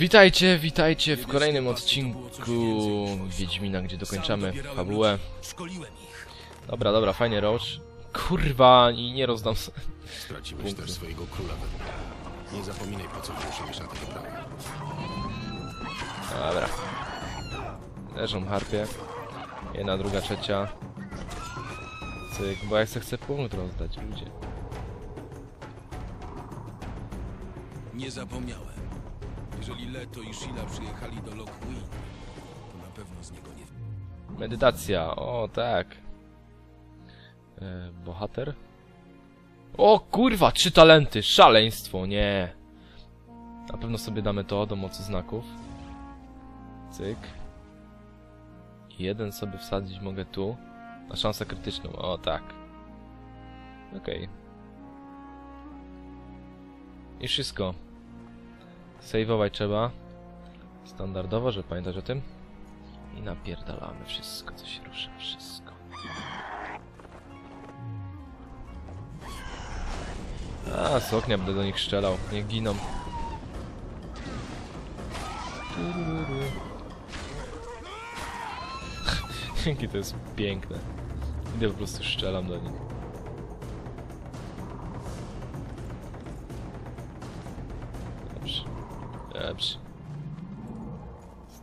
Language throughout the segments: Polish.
Witajcie, witajcie w kolejnym odcinku Wiedźmina, gdzie dokończamy fabułę. Dobra, dobra, fajnie Roach. Kurwa, i nie rozdam Straciłeś Punkty. też swojego króla. Nie zapominaj, po co wyruszyłeś na tę wyprawę. Dobra. Leżą harpie. Jedna, druga, trzecia. Cyk, bo ja chcę, chcę punkt rozdać, ludzie. Nie zapomniałem. Jeżeli Leto i Sheila przyjechali do Lockwood, to na pewno z niego nie... Medytacja, o tak. E, bohater? O kurwa, trzy talenty, szaleństwo, nie. Na pewno sobie damy to do mocy znaków. Cyk. Jeden sobie wsadzić mogę tu. Na szansę krytyczną, o tak. Okej. I wszystko. Save'ować trzeba. Standardowo, żeby pamiętać o tym. I napierdalamy wszystko, co się rusza, wszystko. A, z ognia będę do nich strzelał, niech giną. Jakie to jest piękne. Idę po prostu strzelam do nich.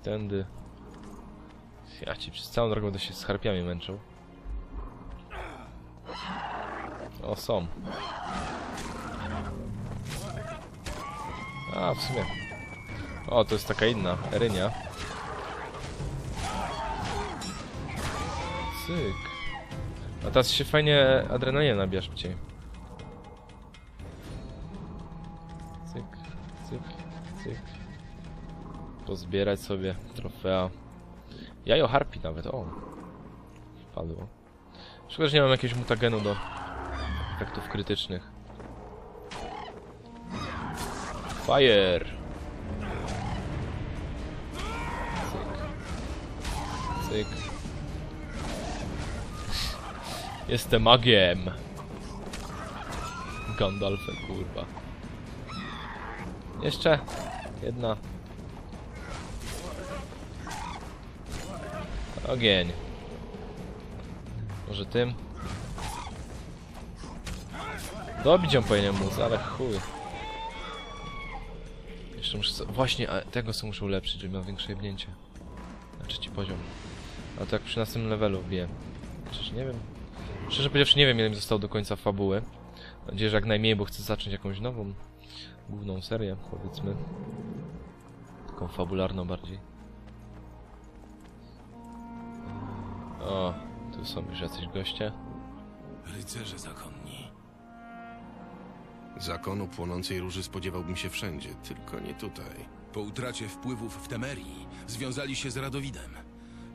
Stędy. Ja ci przez całą drogę będę się z harpiami męczył. O, są. A, w sumie. O, to jest taka inna, Erynia. Cyk. A teraz się fajnie adrenalinę nabija szybciej. Pozbierać sobie trofea. Jajo harpi nawet, o. Wpadło. Szkoda, że nie mam jakiegoś mutagenu do efektów krytycznych. Fire! Cyk. Cyk. Jestem magiem! Gandalfem, kurwa. Jeszcze jedna. Ogień. Może tym? Dobić ją powinien móc, ale chuj. Jeszcze muszę... Właśnie, tego muszę ulepszyć, żeby miał większe jebnięcie. Na trzeci poziom. A to jak przy następnym levelu wbiję. Przecież nie wiem. Szczerze powiedziawszy, nie wiem ile mi zostało do końca fabuły. Mam nadzieję, że jak najmniej, bo chcę zacząć jakąś nową, główną serię, powiedzmy. Taką fabularną bardziej. O, tu są już jacyś goście. Rycerze zakonni. Zakonu płonącej róży spodziewałbym się wszędzie, tylko nie tutaj. Po utracie wpływów w Temerii związali się z Radowidem.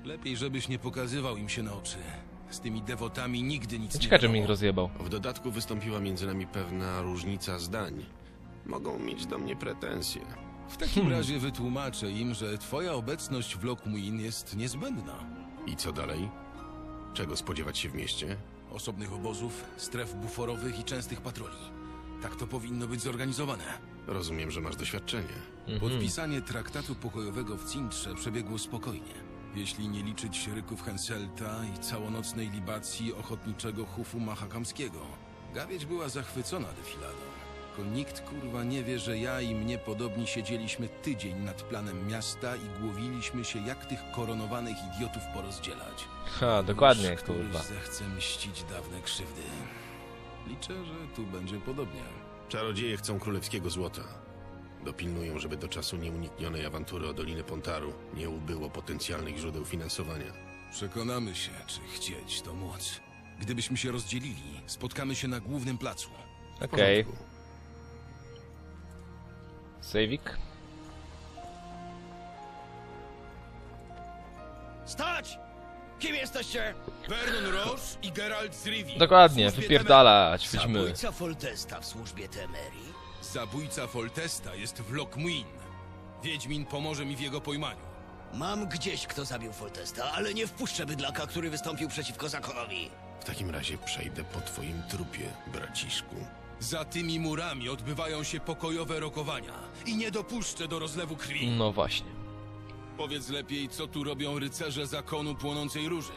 Lepiej, żebyś nie pokazywał im się na oczy. Z tymi dewotami nigdy nic nie Ciekawe, żebym ich rozjebał. W dodatku wystąpiła między nami pewna różnica zdań. Mogą mieć do mnie pretensje. W takim razie wytłumaczę im, że twoja obecność w Lockmuin jest niezbędna. I co dalej? Czego spodziewać się w mieście? Osobnych obozów, stref buforowych i częstych patroli. Tak to powinno być zorganizowane. Rozumiem, że masz doświadczenie. Podpisanie traktatu pokojowego w Cintrze przebiegło spokojnie. Jeśli nie liczyć ryków Henselta i całonocnej libacji ochotniczego hufu mahakamskiego. Gawieć była zachwycona defiladą. Tylko nikt kurwa nie wie, że ja i mnie podobni siedzieliśmy tydzień nad planem miasta i głowiliśmy się, jak tych koronowanych idiotów porozdzielać. Ha, dokładnie, Już któryś kurwa. zechce mścić dawne krzywdy. Liczę, że tu będzie podobnie. Czarodzieje chcą królewskiego złota. Dopilnują, żeby do czasu nieuniknionej awantury o Dolinę Pontaru nie ubyło potencjalnych źródeł finansowania. Przekonamy się, czy chcieć to móc. Gdybyśmy się rozdzielili, spotkamy się na głównym placu. Okej. porządku. Sejwik. Stać! Kim jesteście? Vernon Roche i Geralt z Rivi. Dokładnie, wypierdalać, chodźmy. Zabójca Foltesta w służbie Temerii. Temerii. Zabójca Foltesta jest w Lockmuin. Wiedźmin pomoże mi w jego pojmaniu. Mam gdzieś, kto zabił Foltesta, ale nie wpuszczę bydlaka, który wystąpił przeciwko zakonowi. W takim razie przejdę po twoim trupie, braciszku. Za tymi murami odbywają się pokojowe rokowania i nie dopuszczę do rozlewu krwi. No właśnie. Powiedz lepiej, co tu robią rycerze zakonu płonącej róży.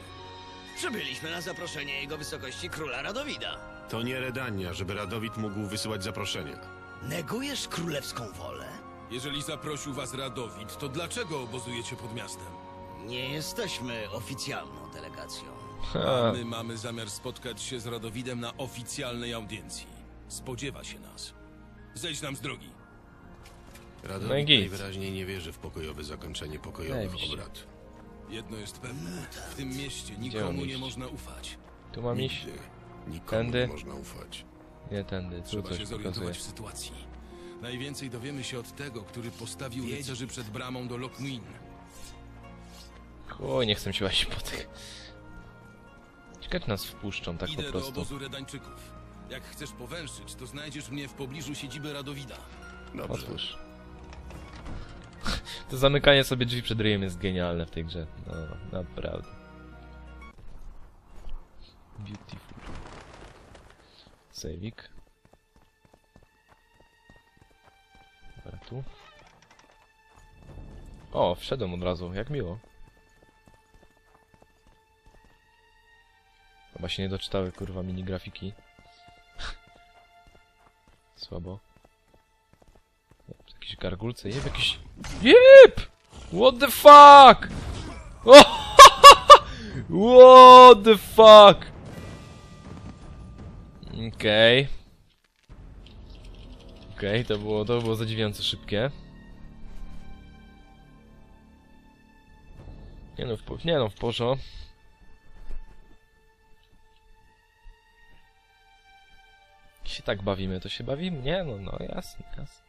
Przybyliśmy na zaproszenie jego wysokości króla Radowida. To nie Redania, żeby Radowid mógł wysyłać zaproszenia. Negujesz królewską wolę? Jeżeli zaprosił was Radowid, to dlaczego obozujecie pod miastem? Nie jesteśmy oficjalną delegacją. Ha. My mamy zamiar spotkać się z Radowidem na oficjalnej audiencji. Spodziewa się nas. Zejdź nam z drogi. No i git. najwyraźniej nie wierzy w pokojowe zakończenie pokojowych obrad. Jedno jest pewne. W tym mieście mam nikomu iść? nie można ufać. Tu mam iść? Nigdy nikomu Tędy? nie można ufać. Nie tędy, tu Trzeba coś się pokazuje. zorientować w sytuacji. Najwięcej dowiemy się od tego, który postawił rycerzy przed bramą do Lockmuin. Oj, nie chcę się łazić po tych. Ciekawe, czy nas wpuszczą tak Idę po do prostu. obozu Redańczyków. Jak chcesz powęszyć, to znajdziesz mnie w pobliżu siedziby Radowida. Dobrze. Otwórz. To zamykanie sobie drzwi przed ryjem jest genialne w tej grze. No, naprawdę. Beautiful. Sejwik. Dobra, tu. O, wszedłem od razu, jak miło. Chyba się nie doczytały, kurwa, mini grafiki. Słabo. Jakieś gargulce, jeb, jakiś... Jeb! What the fuck? O! What the fuck? Okej. Okej, to było, to było zadziwiająco szybkie. Nie no, w, nie no, w porządku. Się tak bawimy, to się bawimy? Nie, no, no, jasne, jasne.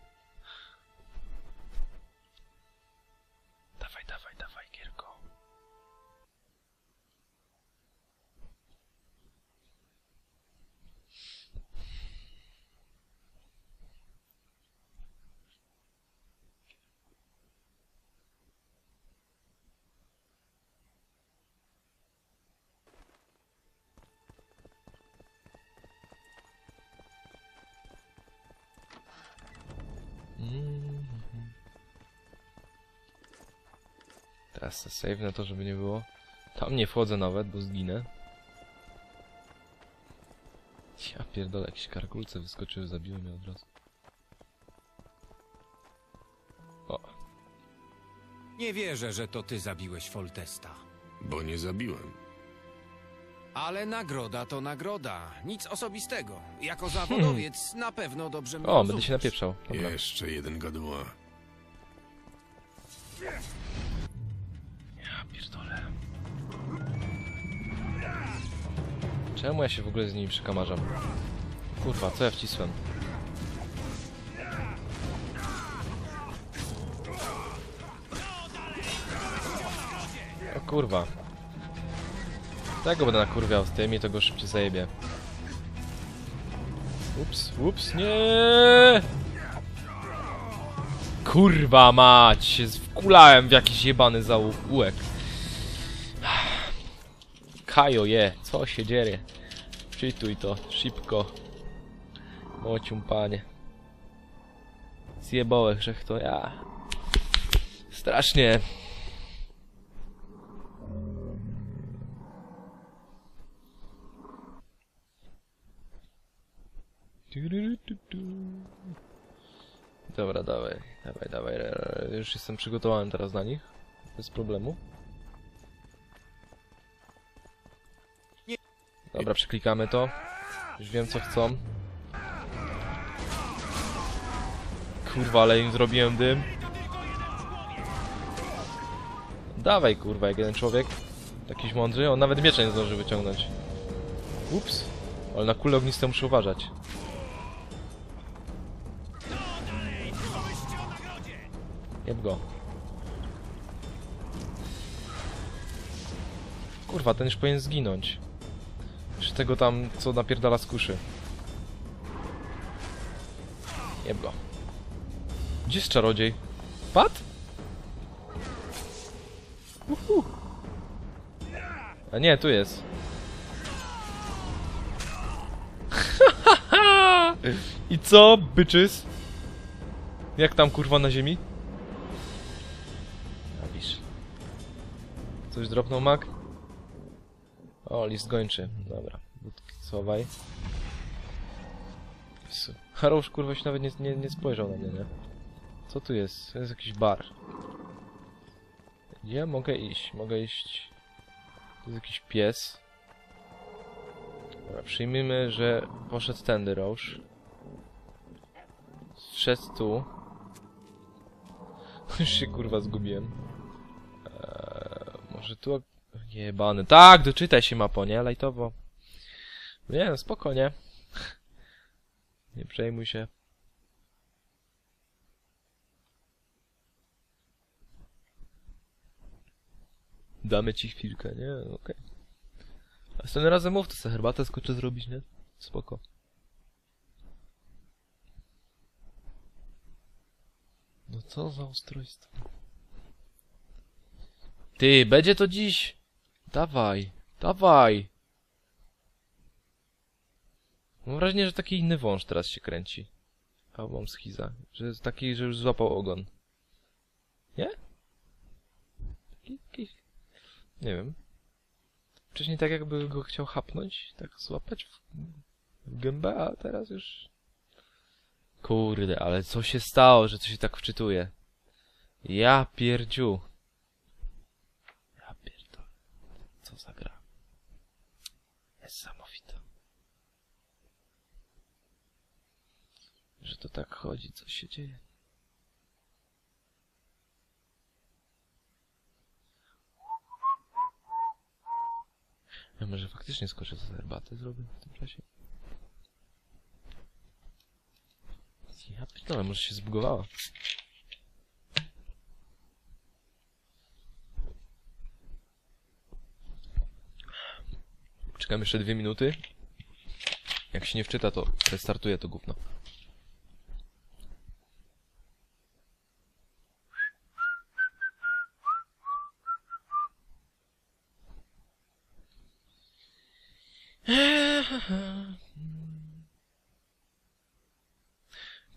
Teraz se save na to, żeby nie było. Tam nie wchodzę nawet, bo zginę. Ja pierdolę, jakieś karkulce wyskoczyły, zabiły mnie od razu. O, Nie wierzę, że to ty zabiłeś Foltesta. Bo nie zabiłem. Ale nagroda to nagroda. Nic osobistego. Jako zawodowiec na pewno dobrze mnie o będę rozumiesz. się napieprzał. Dobra. Jeszcze jeden gaduła. Czemu ja się w ogóle z nimi przekamarzam? Kurwa, co ja wcisłem? O kurwa. Tego będę nakurwiał z tymi, to go szybciej zajebie. Ups, ups, nie! Kurwa mać, się wkulałem w jakiś jebany zaułek. Kajo je, co się dzieje? Czytuj to, szybko. Mocium panie. Zjebałeś, że to ja. Strasznie. Dobra, dawaj, dawaj, dawaj. Już jestem przygotowany teraz na nich. Bez problemu. Dobra, przeklikamy to. Już wiem co chcą. Kurwa, ale im zrobiłem dym. Dawaj kurwa, jak jeden człowiek. Jakiś mądry, on nawet miecza nie zdąży wyciągnąć. Ups. Ale na kule ogniste muszę uważać. Jeb go. Kurwa, ten już powinien zginąć. Tego tam, co napierdala z kuszy. Jeb go. Gdzie jest czarodziej? Pat? Uhu. A nie, tu jest. I co, byczys? Jak tam kurwa na ziemi? A wisz. Coś dropnął mak? O, list gończy. Dobra. Schowaj. Harosz kurwa się nawet nie, nie, nie spojrzał na mnie, nie? Co tu jest? To jest jakiś bar. Gdzie mogę iść? Mogę iść... Tu jest jakiś pies. Dobra, przyjmijmy, że poszedł tędy Roż. Wszedł tu. Już się kurwa zgubiłem. Eee, może tu... Jebany. Tak, doczytaj się mapo, nie? Lajtowo. Nie, spokojnie. Nie przejmuj się. Damy ci chwilkę, nie? Okej. A Następnym razem mów, to sobie herbatę skoczę zrobić, nie? Spoko. No co za ustrojstwo. Ty, będzie to dziś. Dawaj, dawaj. Mam wrażenie, że taki inny wąż teraz się kręci. A mam schiza. Że jest taki, że już złapał ogon. Nie? Taki, taki... Nie wiem. Wcześniej tak jakby go chciał chapnąć, tak złapać w, w gębę, a teraz już... Kurde, ale co się stało, że to się tak wczytuje? Ja pierdziu. Ja pierdolę. Co za gra. To tak chodzi, co się dzieje. Ja może faktycznie skoczę za herbatę zrobię w tym czasie. Ja pytałem, może się zbugowała. Czekam jeszcze dwie minuty. Jak się nie wczyta, to restartuję to gówno.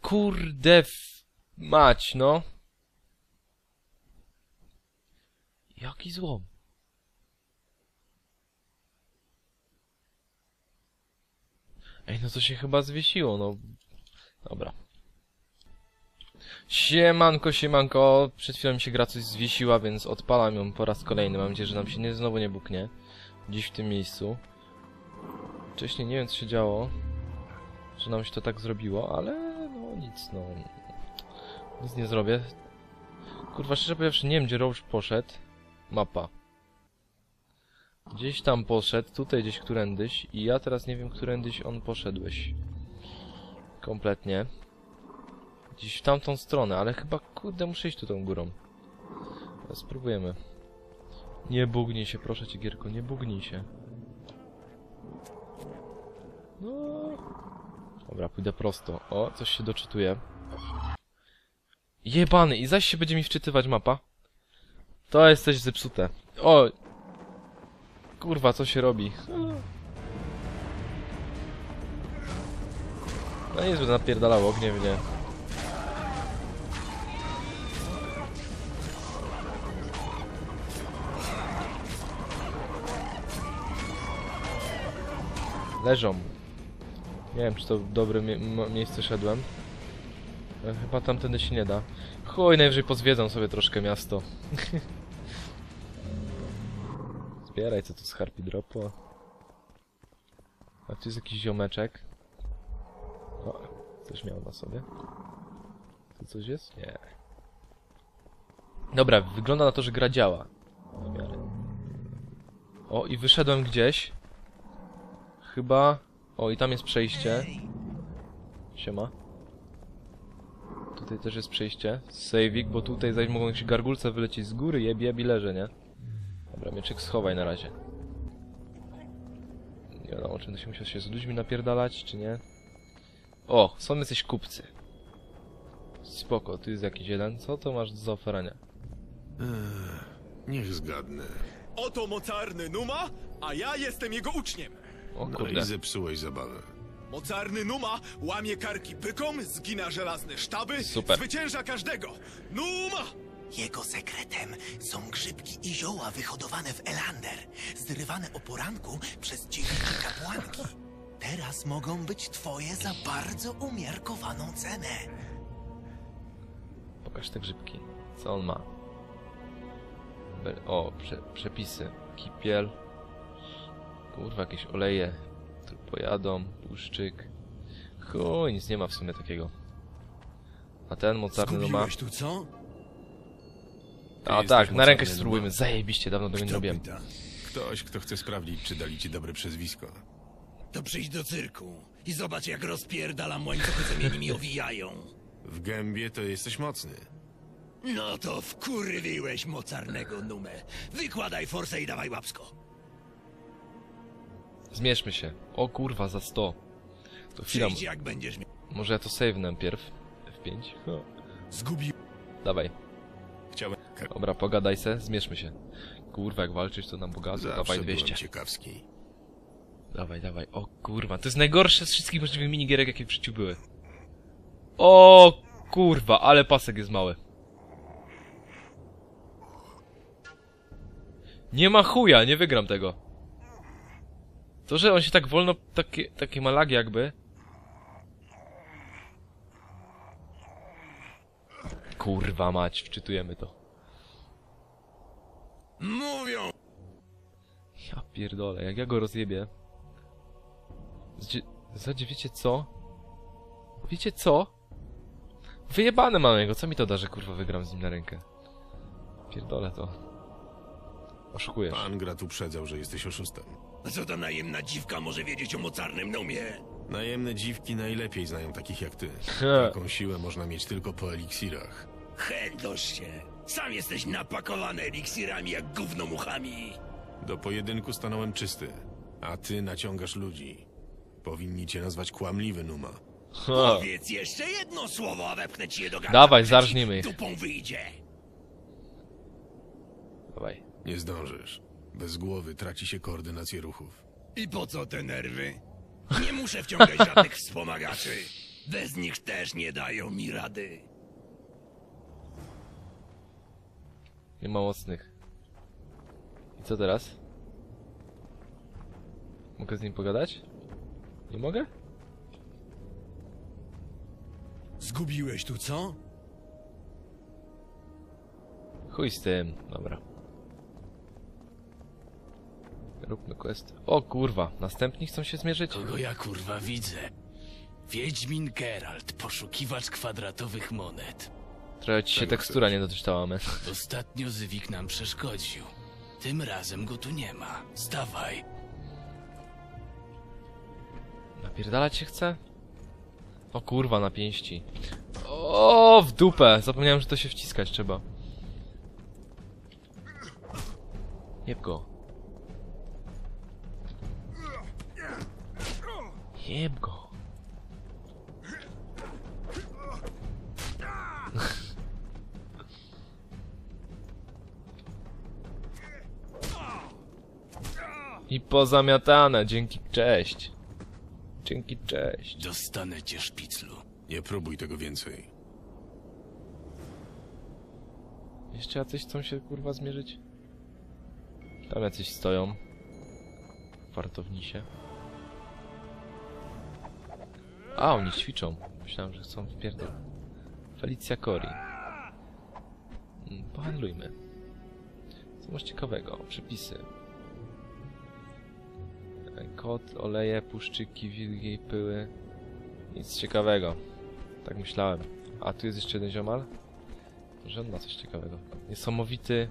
Kurde f... mać, no. Jaki złom. Ej, no to się chyba zwiesiło, no. Dobra. Siemanko, siemanko. Przed chwilą mi się gra coś zwiesiła, więc odpalam ją po raz kolejny. Mam nadzieję, że nam się nie, znowu nie buknie. Dziś w tym miejscu. Wcześniej nie wiem, co się działo. Że nam się to tak zrobiło, ale nic, no. Nic nie zrobię. Kurwa, szczerze powiedziawszy, nie wiem, gdzie Roach poszedł. Mapa. Gdzieś tam poszedł, tutaj gdzieś którędyś i ja teraz nie wiem, którędyś on poszedłeś. Kompletnie. Gdzieś w tamtą stronę, ale chyba, kurde, muszę iść tu tą górą. Spróbujemy. Nie bugnij się, proszę cię, Gierko, nie bugnij się. No. Dobra, pójdę prosto. O, coś się doczytuje. Jebany, i zaś się będzie mi wczytywać mapa. To jest coś zepsute. O! Kurwa, co się robi? No niezbyt napierdalało gniewnie. Leżą. Nie wiem, czy to dobre miejsce szedłem. E, Chyba tamtędy się nie da. Chuj, najwyżej pozwiedzą sobie troszkę miasto. Zbieraj, co tu z Harpy dropło. A tu jest jakiś ziomeczek. O, coś miał na sobie. Tu coś jest? Nie. Dobra, wygląda na to, że gra działa. O, i wyszedłem gdzieś. Chyba... O, i tam jest przejście. Siema. Tutaj też jest przejście. Saveik, bo tutaj zaś mogą się gargulce wylecieć z góry, jeb, jeb i leży, nie? Dobra, mieczek schowaj na razie. Nie wiadomo, czy to się musiał się z ludźmi napierdalać, czy nie. O, są jacyś kupcy. Spoko, tu jest jakiś jeden. Co to masz do zaoferania? Niech zgadnę. Oto mocarny Numa, a ja jestem jego uczniem. O No kurde. i zepsułeś zabawę. Mocarny Numa łamie karki bykom, zgina żelazne sztaby, Super. zwycięża każdego. Numa! Jego sekretem są grzybki i zioła wyhodowane w Elander, zrywane o poranku przez dziewicze kapłanki. Teraz mogą być twoje za bardzo umiarkowaną cenę. Pokaż te grzybki. Co on ma? Be- O, prze przepisy. Kipiel. Kurwa, jakieś oleje. Tu pojadą, puszczyk. Chuj, nic nie ma w sumie takiego. A ten mocarny ma... Tu co? A tak, na rękę się spróbujmy. Zajebiście, dawno tego nie robiłem. Ktoś, kto chce sprawdzić, czy dali ci dobre przezwisko. To przyjdź do cyrku i zobacz, jak rozpierdalam łańcuchy, co mnie nimi owijają. W gębie to jesteś mocny. No to wkurwiłeś mocarnego numę. Wykładaj forsę i dawaj łapsko. Zmierzmy się. O kurwa, za 100. To chwila. Przyjdź jak będziesz. Może ja to save najpierw. F5. No. Zgubił. Dawaj. Chciałem... Dobra, pogadaj se, zmierzmy się. Kurwa, jak walczyć to nam bogato. Zawsze Dawaj byłem 200. ciekawski. Dawaj, dawaj. O kurwa, to jest najgorsze z wszystkich możliwych minigierek, jakie w życiu były. O kurwa, ale pasek jest mały. Nie ma chuja, nie wygram tego. To, że on się tak wolno, takie, takie ma lagi jakby. Kurwa mać, wczytujemy to. Mówią! Ja pierdolę, jak ja go rozjebię. Zdzie- Zadzie, wiecie co? Wiecie co? Wyjebane mam jego, co mi to da, że kurwa wygram z nim na rękę? Pierdolę to. Oszukujesz. Pan Grat uprzedzał, że jesteś oszustem. A co ta najemna dziwka może wiedzieć o mocarnym numie? Najemne dziwki najlepiej znają takich jak ty. Taką siłę można mieć tylko po eliksirach. Chędosz się. Sam jesteś napakowany eliksirami jak gównomuchami. Do pojedynku stanąłem czysty, a ty naciągasz ludzi. Powinni cię nazwać kłamliwy, Numa. Ha. Powiedz jeszcze jedno słowo, a wepchnę ci je do gardła. Dawaj, zarżnijmy ich. Dupą wyjdzie. Dawaj. Nie zdążysz. Bez głowy traci się koordynację ruchów. I po co te nerwy? Nie muszę wciągać żadnych wspomagaczy. Bez nich też nie dają mi rady. Nie ma mocnych. I co teraz? Mogę z nim pogadać? Nie mogę? Zgubiłeś tu co? Chuj z tym. Dobra. Róbmy quest. O kurwa, następni chcą się zmierzyć? Kogo ja kurwa widzę? Wiedźmin Geralt, poszukiwacz kwadratowych monet. Trochę ci się Czego tekstura chcesz? nie doczytała, man. Ostatnio Zywik nam przeszkodził. Tym razem go tu nie ma. Zdawaj. Napierdalać się chce? O kurwa, na pięści. O, w dupę! Zapomniałem, że to się wciskać trzeba. Jeb go. Jeb go. I pozamiatane, dzięki cześć. Dzięki cześć. Dostanę cię szpiclu. Nie próbuj tego więcej. Jeszcze jacyś chcą się kurwa zmierzyć? Tam jacyś stoją. Wartownisie. A, oni ćwiczą. Myślałem, że chcą wpierdol. Felicia Cori. Mm, Pohandlujmy. Co masz ciekawego? Przepisy. E, Kot, oleje, puszczyki, wilgie i pyły. Nic ciekawego. Tak myślałem. A tu jest jeszcze jeden ziomal? Że on ma coś ciekawego. Niesamowity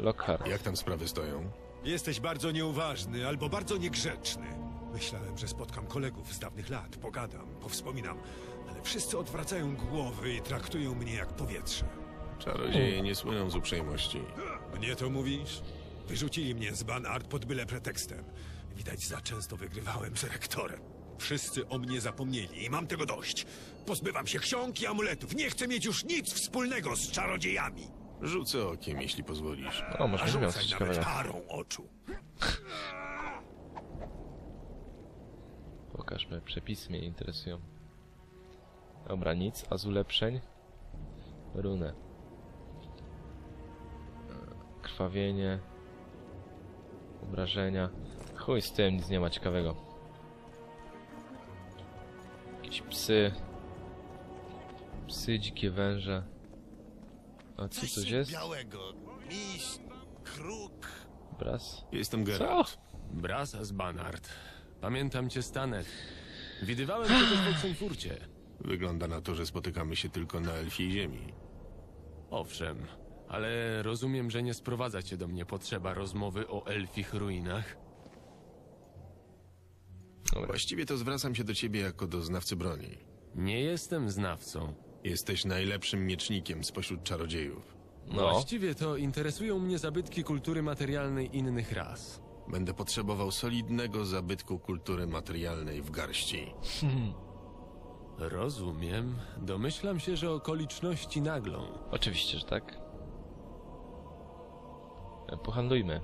Lockhart. Jak tam sprawy stoją? Jesteś bardzo nieuważny albo bardzo niegrzeczny. Myślałem, że spotkam kolegów z dawnych lat, pogadam, powspominam, ale wszyscy odwracają głowy i traktują mnie jak powietrze. Czarodzieje nie słyną z uprzejmości. Mnie to mówisz? Wyrzucili mnie z Banart pod byle pretekstem. Widać, za często wygrywałem z rektorem. Wszyscy o mnie zapomnieli i mam tego dość. Pozbywam się ksiąg i amuletów. Nie chcę mieć już nic wspólnego z czarodziejami. Rzucę okiem, jeśli pozwolisz. O, może A nie miał coś rzucaj nawet ciekawego. parą oczu. Pokażmy, przepisy mnie interesują. Dobra, nic, a z ulepszeń? Runę. Krwawienie. Obrażenia. Chuj z tym, nic nie ma ciekawego. Jakieś psy. Psy, dzikie węże. A co to jest? białego. Miś, kruk. Braz? Jestem Co? Geralt. Brasas Banard. Pamiętam cię Stanet. Widywałem cię też w Oxenfurcie. Wygląda na to, że spotykamy się tylko na elfiej ziemi. Owszem, ale rozumiem, że nie sprowadza cię do mnie potrzeba rozmowy o elfich ruinach. Dobra. Właściwie to zwracam się do ciebie jako do znawcy broni. Nie jestem znawcą. Jesteś najlepszym miecznikiem spośród czarodziejów. No. Właściwie to interesują mnie zabytki kultury materialnej innych ras. Będę potrzebował solidnego zabytku kultury materialnej w garści. Rozumiem. Domyślam się, że okoliczności naglą. Oczywiście, że tak. E, Pohandlujmy.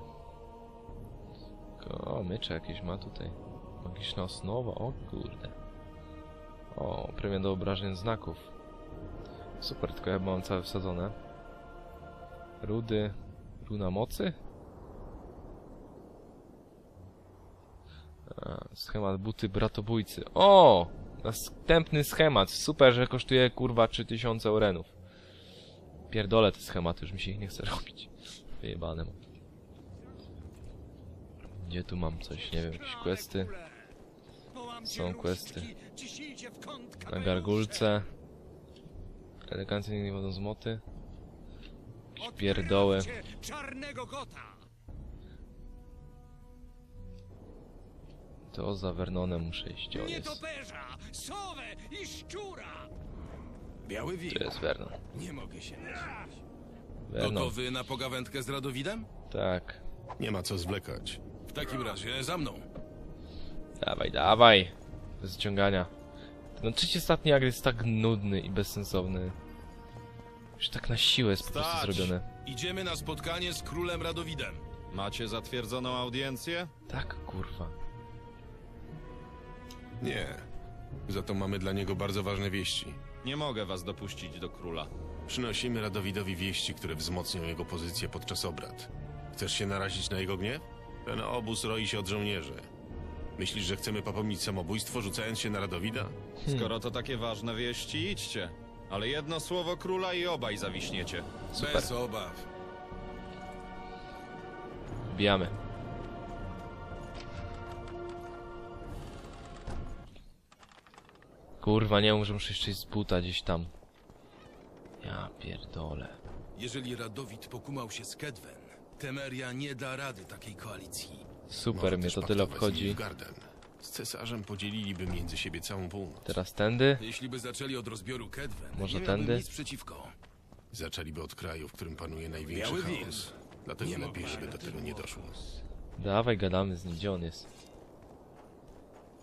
O, mycze jakieś ma tutaj. Magiczna osnowa, o kurde. O, premia do obrażeń znaków. Super, tylko ja mam całe wsadzone. Rudy. Runa mocy? A, schemat buty bratobójcy. O! Następny schemat. Super, że kosztuje kurwa 3000 orenów. Pierdolę te schematy, już mi się ich nie chce robić. Wyjebane mam. Gdzie tu mam coś, nie wiem, jakieś questy. Są questy. Na gargulce. Elegancję nie wodą z moty. Jakieś pierdoły. Czarnego kota! To za Vernonem muszę iść, o jest. Nietoperza, sowę i szczura! Biały wilk. To jest Vernon. Nie mogę się. Vernon, Gotowy na pogawędkę z Radowidem? tak. Nie ma co zwlekać. W takim razie za mną. Dawaj, dawaj. Bez ciągania. Ten trzeci ostatni akt jest tak nudny i bezsensowny. Już tak na siłę jest po prostu Stać! zrobione. Idziemy na spotkanie z królem Radowidem. Macie zatwierdzoną audiencję? Tak, kurwa. Nie. Za to mamy dla niego bardzo ważne wieści. Nie mogę was dopuścić do króla. Przynosimy Radowidowi wieści, które wzmocnią jego pozycję podczas obrad. Chcesz się narazić na jego gniew? Ten obóz roi się od żołnierzy. Myślisz, że chcemy popełnić samobójstwo, rzucając się na Radowida? Skoro to takie ważne wieści, idźcie. Ale jedno słowo króla i obaj zawiśniecie. Super. Bez obaw. Wbijamy. Kurwa, nie muszę jeszcze z buta gdzieś tam. Ja pierdolę. Jeżeli Radowid pokumał się z Kedwen, Temeria nie da rady takiej koalicji. Super, Może mnie to tyle obchodzi. Z cesarzem podzieliliby między siebie całą północ. Teraz tędy. Jeśli by zaczęli od rozbioru Kedwen, Może nie tędy? nic przeciwko. Zaczęliby od kraju, w którym panuje największy Biały chaos. Dlatego Nie lepiej, żeby do tego nie doszło. Dawaj, gadamy z nim, gdzie on jest.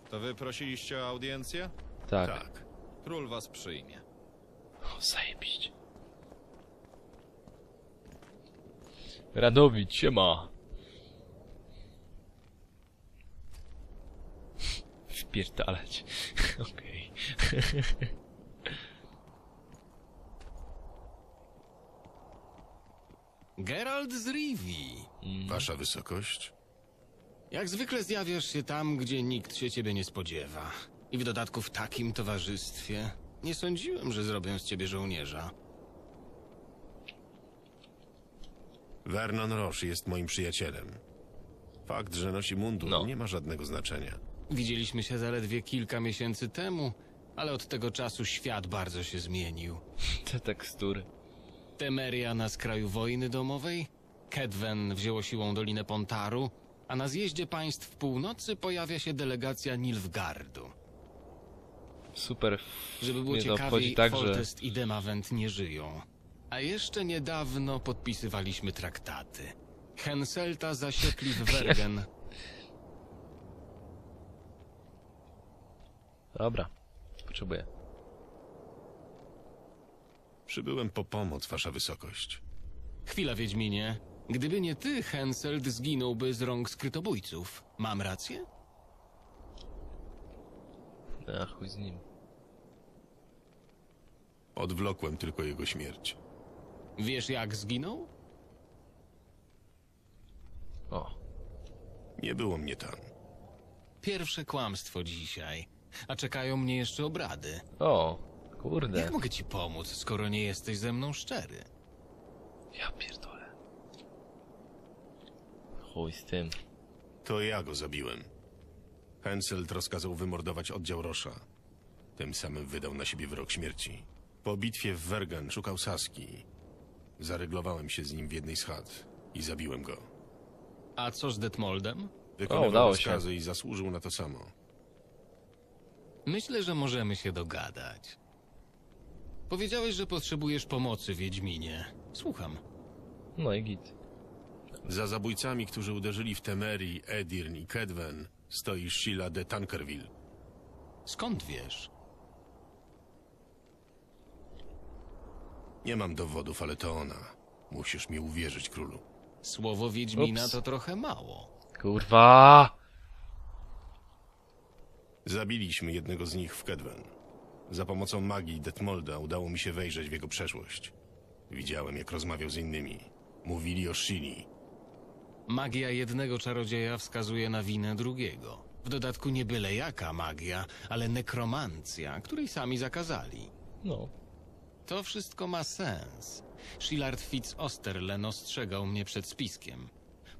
To wy prosiliście o audiencję? Tak. Tak. Król was przyjmie. O, zajebiście. Radowid, siema. Wpierdalać. Okej. Geralt z Rivii. Wasza wysokość? Jak zwykle zjawiasz się tam, gdzie nikt się ciebie nie spodziewa. I w dodatku w takim towarzystwie. Nie sądziłem, że zrobię z ciebie żołnierza. Vernon Roche jest moim przyjacielem. Fakt, że nosi mundur No. nie ma żadnego znaczenia. Widzieliśmy się zaledwie kilka miesięcy temu, ale od tego czasu świat bardzo się zmienił. Te tekstury. Temeria na skraju wojny domowej, Kedwen wzięło siłą Dolinę Pontaru, a na zjeździe państw północy pojawia się delegacja Nilfgardu. Super. Żeby było Mnie to ciekawiej, obchodzi tak, że... Foltest i Demavent nie żyją. A jeszcze niedawno podpisywaliśmy traktaty. Henselta zasiekli w Wergen. Dobra. Potrzebuję. Przybyłem po pomoc, wasza wysokość. Chwila, Wiedźminie. Gdyby nie ty, Henselt zginąłby z rąk skrytobójców. Mam rację? A chuj z nim. Odwlokłem tylko jego śmierć. Wiesz, jak zginął? O, Nie było mnie tam. Pierwsze kłamstwo dzisiaj. A czekają mnie jeszcze obrady. o, kurde. Jak mogę ci pomóc, skoro nie jesteś ze mną szczery? Ja pierdolę. Chuj z tym. To ja go zabiłem. Henselt rozkazał wymordować oddział Rosza. Tym samym wydał na siebie wyrok śmierci. Po bitwie w Wergen szukał Saski. Zaryglowałem się z nim w jednej z chat i zabiłem go. A co z Detmoldem? Wykonywał udało się. rozkazy i zasłużył na to samo. Myślę, że możemy się dogadać. Powiedziałeś, że potrzebujesz pomocy, Wiedźminie. Słucham. No i git. Za zabójcami, którzy uderzyli w Temerii, Edirn i Kedwen, stoi Sheila de Tankerville. Skąd wiesz? Nie mam dowodów, ale to ona. Musisz mi uwierzyć, królu. Słowo Wiedźmina Ups. to trochę mało. Kurwa! Zabiliśmy jednego z nich w Kedwen. Za pomocą magii Detmolda udało mi się wejrzeć w jego przeszłość. Widziałem, jak rozmawiał z innymi. Mówili o Shili. Magia jednego czarodzieja wskazuje na winę drugiego. W dodatku nie byle jaka magia, ale nekromancja, której sami zakazali. No. To wszystko ma sens. Shillard Fitz Osterlen ostrzegał mnie przed spiskiem.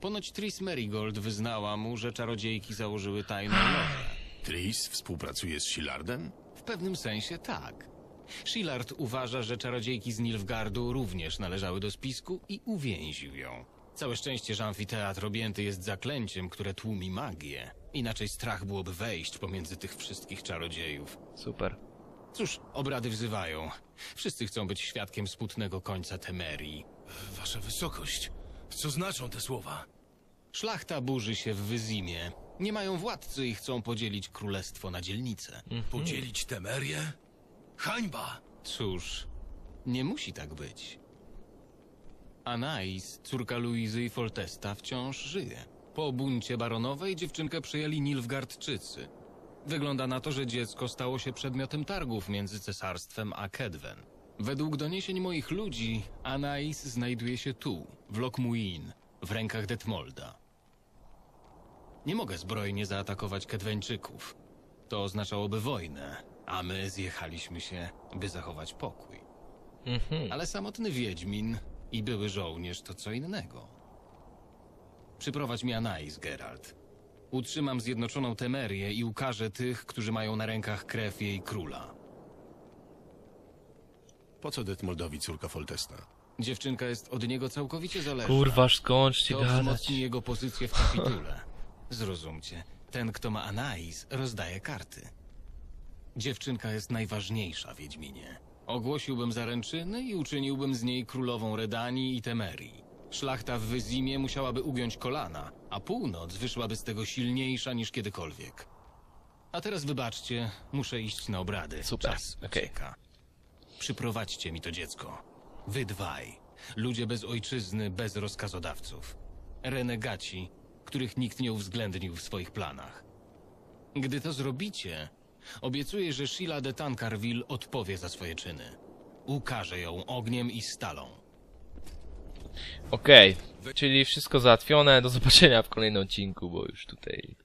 Ponoć Tris Merigold wyznała mu, że czarodziejki założyły tajną lożę. Tris współpracuje z Shillardem? W pewnym sensie tak. Shillard uważa, że czarodziejki z Nilfgardu również należały do spisku i uwięził ją. Całe szczęście, że amfiteatr objęty jest zaklęciem, które tłumi magię. Inaczej strach byłoby wejść pomiędzy tych wszystkich czarodziejów. Super. Cóż, obrady wzywają. Wszyscy chcą być świadkiem smutnego końca Temerii. Wasza wysokość, co znaczą te słowa? Szlachta burzy się w Wyzimie. Nie mają władcy i chcą podzielić królestwo na dzielnice. Podzielić Temerię? Hańba! Cóż, nie musi tak być. Anais, córka Luizy i Foltesta, wciąż żyje. Po buncie baronowej dziewczynkę przyjęli Nilfgardczycy. Wygląda na to, że dziecko stało się przedmiotem targów między cesarstwem a Kedwen. Według doniesień moich ludzi, Anais znajduje się tu, w Lokmuin, w rękach Detmolda. Nie mogę zbrojnie zaatakować Kedweńczyków. To oznaczałoby wojnę, a my zjechaliśmy się, by zachować pokój. Mhm. Ale samotny Wiedźmin i były żołnierz to co innego. Przyprowadź mi Anais, Geralt. Utrzymam zjednoczoną Temerię i ukażę tych, którzy mają na rękach krew jej króla. Po co Detmoldowi córka Foltesta? Dziewczynka jest od niego całkowicie zależna. Kurwa, skończcie To gadać. wzmocni jego pozycję w kapitule. Zrozumcie, ten, kto ma Anais, rozdaje karty. Dziewczynka jest najważniejsza, Wiedźminie. Ogłosiłbym zaręczyny i uczyniłbym z niej królową Redanii i Temerii. Szlachta w Wyzimie musiałaby ugiąć kolana, a północ wyszłaby z tego silniejsza niż kiedykolwiek. A teraz wybaczcie, muszę iść na obrady. Super, Czas okej. ucieka. Przyprowadźcie mi to dziecko. Wy dwaj. Ludzie bez ojczyzny, bez rozkazodawców. Renegaci, których nikt nie uwzględnił w swoich planach. Gdy to zrobicie, obiecuję, że Sheila de Tancarville odpowie za swoje czyny. Ukaże ją ogniem i stalą. Okej, czyli wszystko załatwione. Do zobaczenia w kolejnym odcinku, bo już tutaj